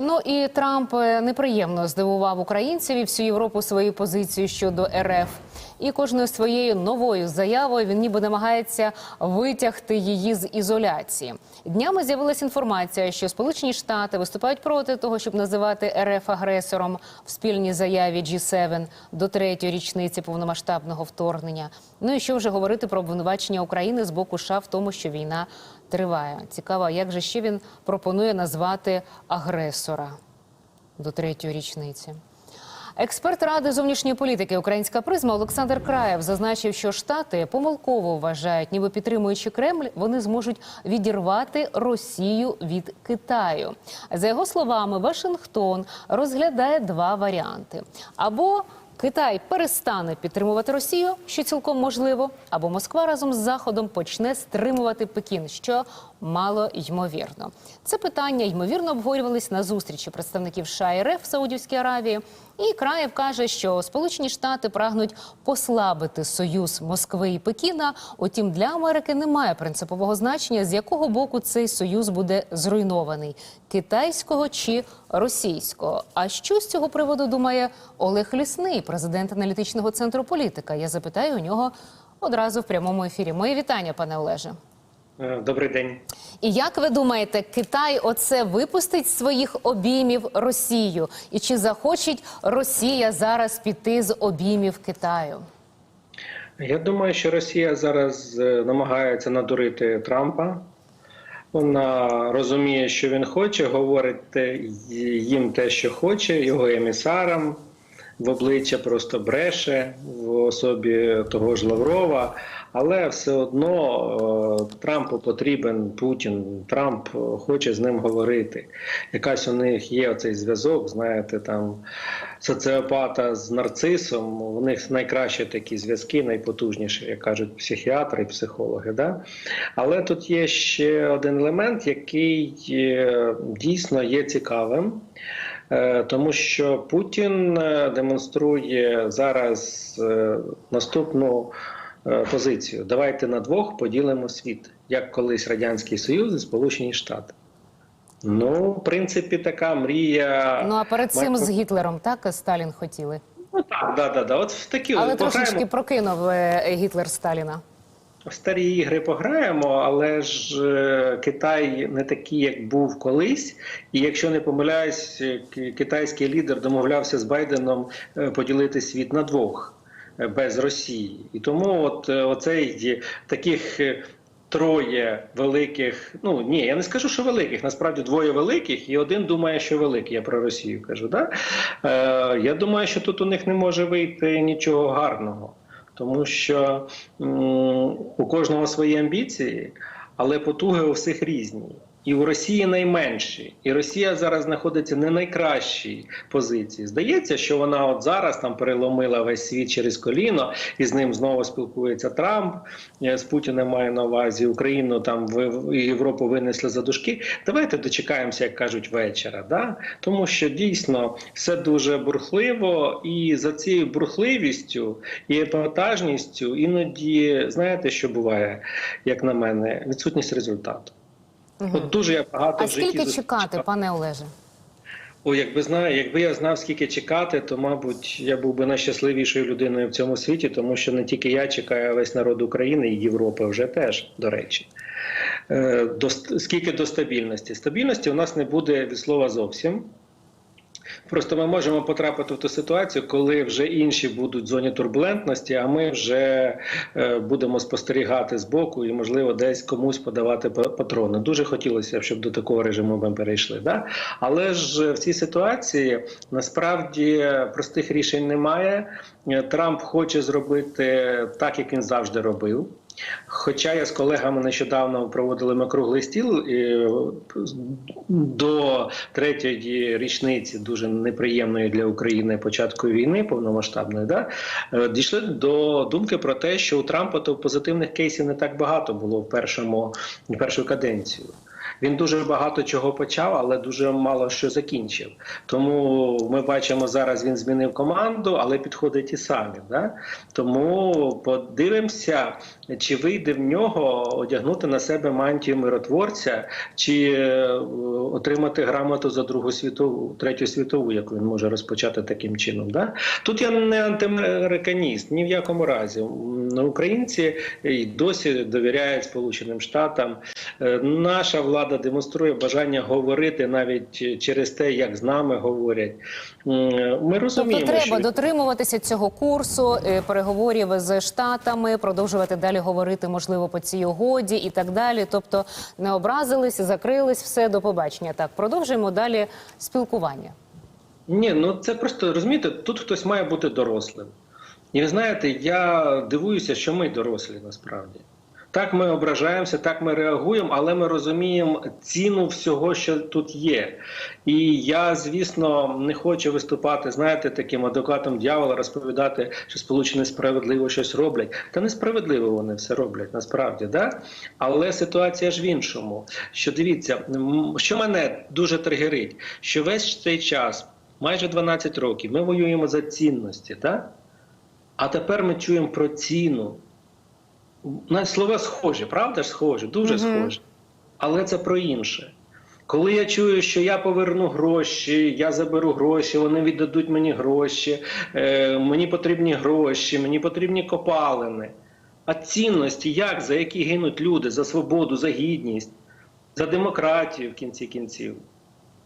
Ну і Трамп е, неприємно здивував українців і всю Європу своєю позицією щодо РФ. І кожною своєю новою заявою він ніби намагається витягти її з ізоляції. Днями з'явилася інформація, що Сполучені Штати виступають проти того, щоб називати РФ агресором в спільній заяві G7 до третьої річниці повномасштабного вторгнення. Ну і що вже говорити про обвинувачення України з боку США в тому, що війна триває. Цікаво, як же ще він пропонує назвати агресора до третьої річниці. Експерт ради зовнішньої політики Українська призма Олександр Краєв зазначив, що штати помилково вважають, ніби підтримуючи Кремль, вони зможуть відірвати Росію від Китаю. За його словами, Вашингтон розглядає два варіанти: або Китай перестане підтримувати Росію, що цілком можливо, або Москва разом з Заходом почне стримувати Пекін, що мало ймовірно. Це питання ймовірно обговорювались на зустрічі представників США і РФ в Саудівській Аравії. І Краєв каже, що Сполучені Штати прагнуть послабити союз Москви і Пекіна. Утім, для Америки немає принципового значення, з якого боку цей союз буде зруйнований китайського чи російського. А що з цього приводу думає Олег Лісний, президент аналітичного центру політика? Я запитаю у нього одразу в прямому ефірі. Мої вітання, пане Олеже. Е, Добрий день. І як ви думаєте, Китай оце випустить з своїх обіймів Росію? І чи захоче Росія зараз піти з обіймів Китаю? Я думаю, що Росія зараз е, намагається надурити Трампа. Вона розуміє, що він хоче, говорить їм те, що хоче, його емісарам в обличчя просто бреше в особі того ж Лаврова. Але все одно е, Трампу потрібен Путін. Трамп е, хоче з ним говорити. Якась у них є оцей зв'язок, знаєте, там соціопата з нарцисом. У них найкращі такі зв'язки, найпотужніші, як кажуть психіатри і психологи. Да? Але тут є ще один елемент, який е, дійсно є цікавим. Е, Тому що Путін е, демонструє зараз е, наступну позицію: давайте на двох поділимо світ, як колись Радянський Союз і Сполучені Штати. Ну, в принципі, така мрія. Ну а перед цим Майкро- з Гітлером так Сталін хотіли, Ну, так, да, да, да. От в такі але трошечки пограємо, прокинув Гітлер Сталіна. В старі ігри пограємо, але ж е, Китай не такий, як був колись. І якщо не помиляюсь, е, китайський лідер домовлявся з Байденом е, поділити світ на двох без Росії. І тому от оцей таких. Троє великих, ну ні, я не скажу, що великих. Насправді двоє великих, і один думає, що великий. Я про Росію кажу. Да? Е, я думаю, що тут у них не може вийти нічого гарного, тому що у кожного свої амбіції, але потуги у всіх різні. І у Росії найменші, і Росія зараз знаходиться не найкращій позиції. Здається, що вона от зараз там переломила весь світ через коліно, і з ним знову спілкується Трамп. е, З Путіним має на увазі Україну там в в- Європу винесли за дужки. Давайте дочекаємося, як кажуть, вечора. Да? Тому що дійсно все дуже бурхливо, і за цією бурхливістю і епатажністю іноді знаєте, що буває, як на мене, відсутність результату. От дуже я багато А в житті скільки зустрічав. чекати, пане Олеже? О, якби знаю, якби я знав, скільки чекати, то мабуть я був би найщасливішою людиною в цьому світі, тому що не тільки я чекаю, а весь народ України і Європи вже теж, до речі. Е, До, скільки до стабільності? Стабільності у нас не буде від слова зовсім. Просто ми можемо потрапити в ту ситуацію, коли вже інші будуть в зоні турбулентності, а ми вже е, будемо спостерігати збоку і, можливо, десь комусь подавати патрони. Дуже хотілося б, щоб до такого режиму ми перейшли. Да? Але ж в цій ситуації насправді простих рішень немає. Е, Трамп хоче зробити так, як він завжди робив. Хоча я з колегами нещодавно проводили ми круглий стіл і до третьої річниці, дуже неприємної для України початку війни повномасштабної, да е, дійшли до думки про те, що у Трампа то позитивних кейсів не так багато було в першому в першу каденцію. Він дуже багато чого почав, але дуже мало що закінчив. Тому ми бачимо зараз. Він змінив команду, але підходить ті самі. Да? Тому подивимося, чи вийде в нього одягнути на себе мантію миротворця, чи е, отримати грамоту за Другу світову, третю світову, яку він може розпочати таким чином. Да? Тут я не антиамериканіст, ні в якому разі. Українці і досі довіряють Сполученим Штатам. Е, Наша влада демонструє бажання говорити навіть через те, як з нами говорять. Ми розуміємо, Тобто треба що дотримуватися цього курсу, е, переговорів з штатами, продовжувати далі говорити, можливо, по цій угоді і так далі. Тобто не образились, закрились, все до побачення. Так, продовжуємо далі спілкування. Ні, ну це просто розумієте, тут хтось має бути дорослим. І ви знаєте, я дивуюся, що ми дорослі насправді. Так ми ображаємося, так ми реагуємо, але ми розуміємо ціну всього, що тут є. І я, звісно, не хочу виступати, знаєте, таким адвокатом дьявола, розповідати, що Сполучені справедливо щось роблять. Та несправедливо вони все роблять насправді, да? Але ситуація ж в іншому. Що дивіться, що мене дуже тригерить, що весь цей час, майже 12 років, ми воюємо за цінності, так? А тепер ми чуємо про ціну. Навіть слова схожі, правда ж схожі, дуже Мгм. схожі. Але це про інше. Коли я чую, що я поверну гроші, я заберу гроші, вони віддадуть мені гроші, е, мені потрібні гроші, мені потрібні копалини. А цінності, як за які гинуть люди за свободу, за гідність, за демократію в кінці кінців,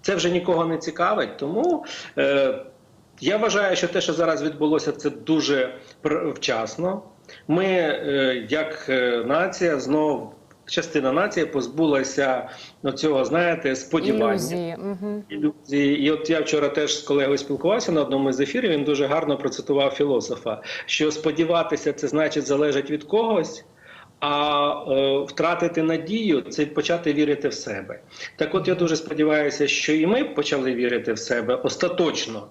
це вже нікого не цікавить. Тому е, я вважаю, що те, що зараз відбулося, це дуже вчасно. Ми, е, як е, нація, знов частина нації позбулася цього, знаєте, сподівання. Ілюзії. Угу. Ілюзії. І от я вчора теж з колегою спілкувався на одному з ефірів. Він дуже гарно процитував філософа, що сподіватися це значить залежить від когось. А е, втратити надію це почати вірити в себе. Так, от я дуже сподіваюся, що і ми почали вірити в себе остаточно.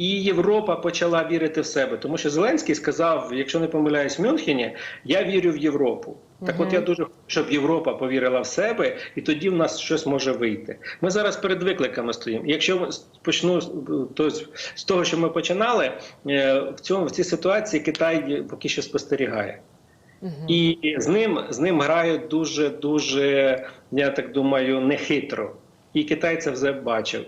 І Європа почала вірити в себе, тому що Зеленський сказав: якщо не помиляюсь в Мюнхені, я вірю в Європу. Так, от я дуже хочу, щоб Європа повірила в себе, і тоді в нас щось може вийти. Ми зараз перед викликами стоїмо. Якщо почну то з- з того, що ми починали, е, в цьому в цій ситуації Китай поки що спостерігає. Угу. І з ним з ним грають дуже дуже, я так думаю, нехитро. І Китай це вже бачив.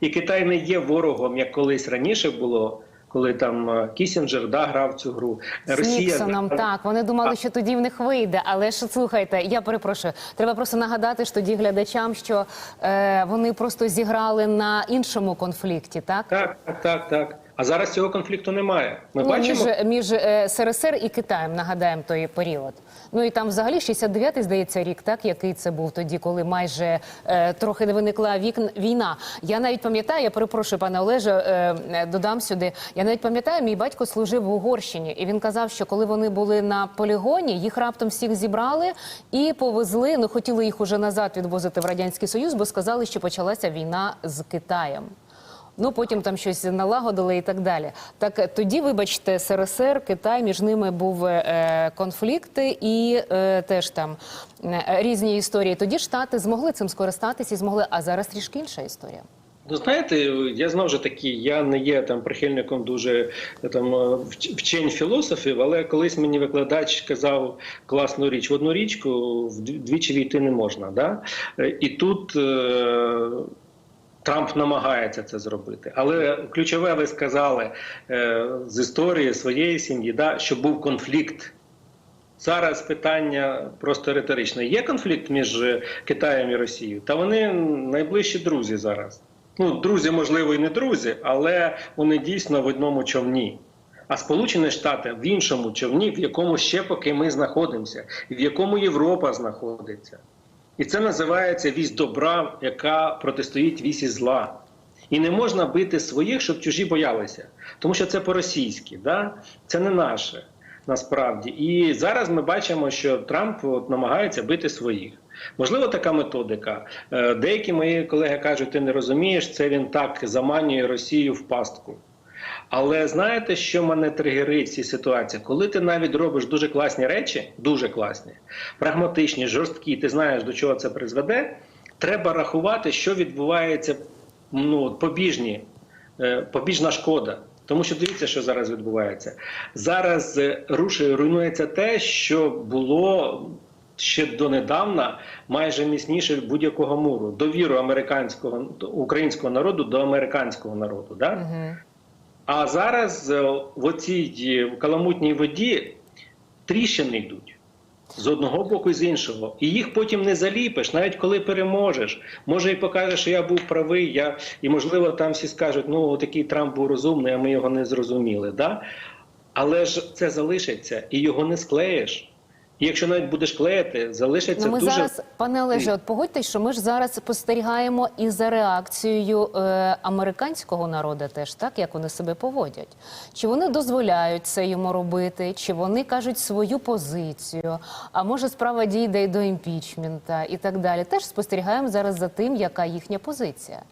І Китай не є ворогом, як колись раніше було, коли там е, Кісінджер да, грав цю гру. З Ніксоном, так вони думали, що тоді в них вийде. Але ж слухайте, я перепрошую, треба просто нагадати ж тоді глядачам, що е, вони просто зіграли на іншому конфлікті, так? Так, так, так, так. А зараз цього конфлікту немає. Ми Ну, бачимо. між, між е, СРСР і Китаєм нагадаємо той період. Ну і там взагалі 69-й, здається, рік, так який це був тоді, коли майже е, трохи не виникла вік... війна. Я навіть пам'ятаю, я перепрошую, пане Олеже, е, е, додам сюди. Я навіть пам'ятаю, мій батько служив в Угорщині, і він казав, що коли вони були на полігоні, їх раптом всіх зібрали і повезли. Ну хотіли їх уже назад відвозити в радянський союз, бо сказали, що почалася війна з Китаєм. Ну потім там щось налагодили і так далі. Так е, тоді, вибачте, СРСР, Китай між ними був е, конфлікти і е, теж там е, різні історії. Тоді штати змогли цим скористатися і змогли. А зараз трішки інша історія. Ну, знаєте, я знову ж таки, я не є там прихильником дуже е, там е, вчень філософів, але колись мені викладач казав класну річ: в одну річку вдвічі війти не можна. Да? Е, І тут е, Трамп намагається це зробити. Але ключове, ви сказали е, з історії своєї сім'ї, да, що був конфлікт. Зараз питання просто риторичне. Є конфлікт між Китаєм і Росією? Та вони найближчі друзі зараз. Ну, друзі, можливо, і не друзі, але вони дійсно в одному човні. А Сполучені Штати в іншому човні, в якому ще поки ми знаходимося, в якому Європа знаходиться. І це називається вісь добра, яка протистоїть вісі зла. І не можна бити своїх, щоб чужі боялися. Тому що це по-російськи, да? це не наше насправді. І зараз ми бачимо, що Трамп от, намагається бити своїх. Можливо, така методика. Е, Деякі мої колеги кажуть, ти не розумієш, це він так заманює Росію в пастку. Але знаєте, що мене тригерить в цій ситуації? Коли ти навіть робиш дуже класні речі, дуже класні, прагматичні, жорсткі, ти знаєш, до чого це призведе, треба рахувати, що відбувається ну, побіжні, е, побіжна шкода. Тому що дивіться, що зараз відбувається. Зараз е, рушує, руйнується те, що було ще донедавна майже міцніше будь-якого муру. Довіру американського українського народу до американського народу. Да? Угу. А зараз е, в оцій е, каламутній воді тріщини йдуть. З одного боку і з іншого. І їх потім не заліпиш, навіть коли переможеш. Може і покажеш, що я був правий, я... і можливо там всі скажуть, ну такий Трамп був розумний, а ми його не зрозуміли. Да? Але ж це залишиться і його не склеїш. І якщо навіть будеш клеїти, залишиться Ну, ми дуже зараз, пане Олеже, от погодьтесь, що ми ж зараз спостерігаємо і за реакцією е, американського народу, теж так як вони себе поводять. Чи вони дозволяють це йому робити, чи вони кажуть свою позицію? А може справа дійде й до імпічмента і так далі. Теж спостерігаємо зараз за тим, яка їхня позиція.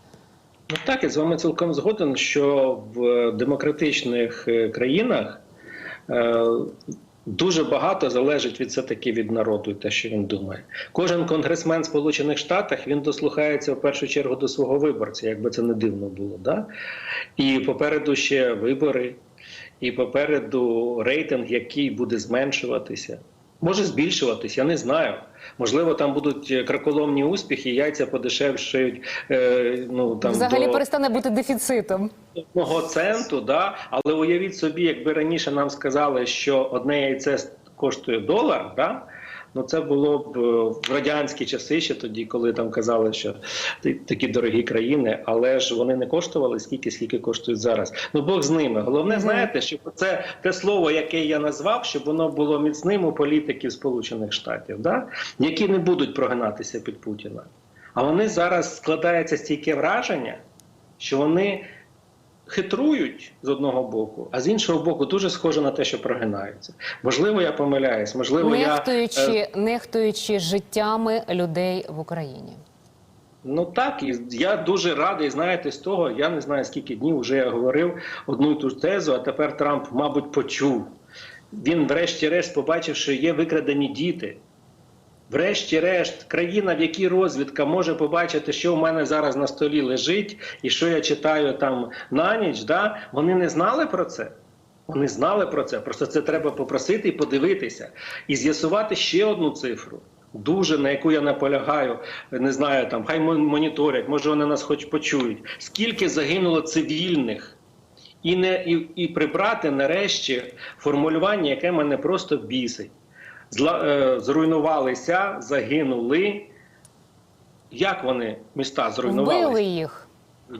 Ну так, я з вами цілком згоден, що в демократичних е, країнах е, дуже багато залежить від все таки від народу і те, що він думає. Кожен конгресмен Сполучених Штатах він дослухається в першу чергу до свого виборця, якби це не дивно було. Да? І попереду ще вибори, і попереду рейтинг, який буде зменшуватися. Може збільшуватись, я не знаю. Можливо, там будуть е, краколомні успіхи, яйця подешевшають. Е, ну там Взагалі до перестане бути дефіцитом. одного центу, да. Але уявіть собі, якби раніше нам сказали, що одне яйце коштує долар, да. Ну, це було б е, в радянські часи, ще тоді, коли там казали, що такі дорогі країни, але ж вони не коштували скільки, скільки коштують зараз. Ну Бог з ними. Головне, знаєте, щоб це те слово, яке я назвав, щоб воно було міцним у політиків Сполучених Штатів, да? які не будуть прогинатися під Путіна. А вони зараз складається стійке враження, що вони хитрують з одного боку, а з іншого боку, дуже схоже на те, що прогинаються. Можливо, я помиляюсь, можливо, я. е, Нехтуючи, нехтуючи життями людей в Україні. Ну так, і я дуже радий, знаєте, з того, я не знаю скільки днів вже я говорив одну і ту ж тезу, а тепер Трамп, мабуть, почув. Він, врешті-решт, побачив, що є викрадені діти. Врешті-решт, країна, в якій розвідка може побачити, що в мене зараз на столі лежить, і що я читаю там на ніч, да? вони не знали про це. Вони знали про це. Просто це треба попросити і подивитися, і з'ясувати ще одну цифру. Дуже на яку я наполягаю, не знаю, там хай моніторять, може вони нас хоч почують. Скільки загинуло цивільних, і не і, і прибрати нарешті формулювання, яке мене просто бісить. Е, зруйнувалися, загинули. Як вони міста зруйнувалися? Вбили їх.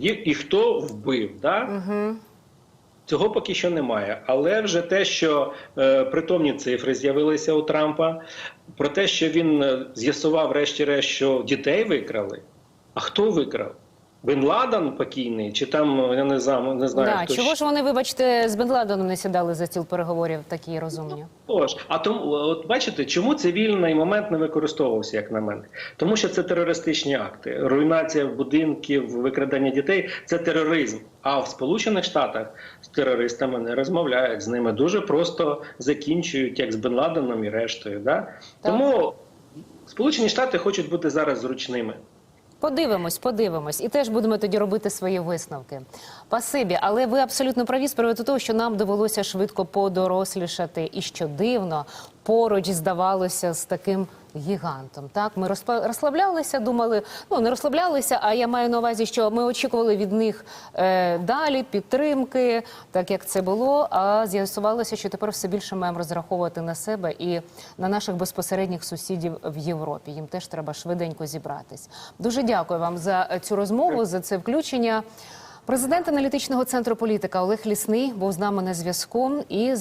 І, і хто вбив? Да? Угу. Цього поки що немає. Але вже те, що е, притомні цифри з'явилися у Трампа, про те, що він е, з'ясував, врешті-решт, що дітей викрали. А хто викрав? Бен Ладен покійний, чи там я не знаю, не знаю Да. хто Чого ж вони, вибачте, з Бен Ладеном не сідали за стіл переговорів такі розумні? Тож, а тому, от бачите, чому цивільний момент не використовувався, як на мене? Тому що це терористичні акти. Руйнація будинків, викрадення дітей це тероризм. А в Сполучених Штатах з терористами не розмовляють з ними. Дуже просто закінчують, як з Бен Ладеном і рештою. Да? Тому Сполучені Штати хочуть бути зараз зручними. Подивимось, подивимось, і теж будемо тоді робити свої висновки. Пасибі, але ви абсолютно праві з приводу того, що нам довелося швидко подорослішати, і що дивно поруч здавалося з таким гігантом. Так, ми розслаблялися, думали, ну не розслаблялися. А я маю на увазі, що ми очікували від них е, далі підтримки, так як це було. А з'ясувалося, що тепер все більше маємо розраховувати на себе і на наших безпосередніх сусідів в Європі. Їм теж треба швиденько зібратись. Дуже дякую вам за цю розмову, за це включення. Президент аналітичного центру політика Олег Лісний був з нами на зв'язку і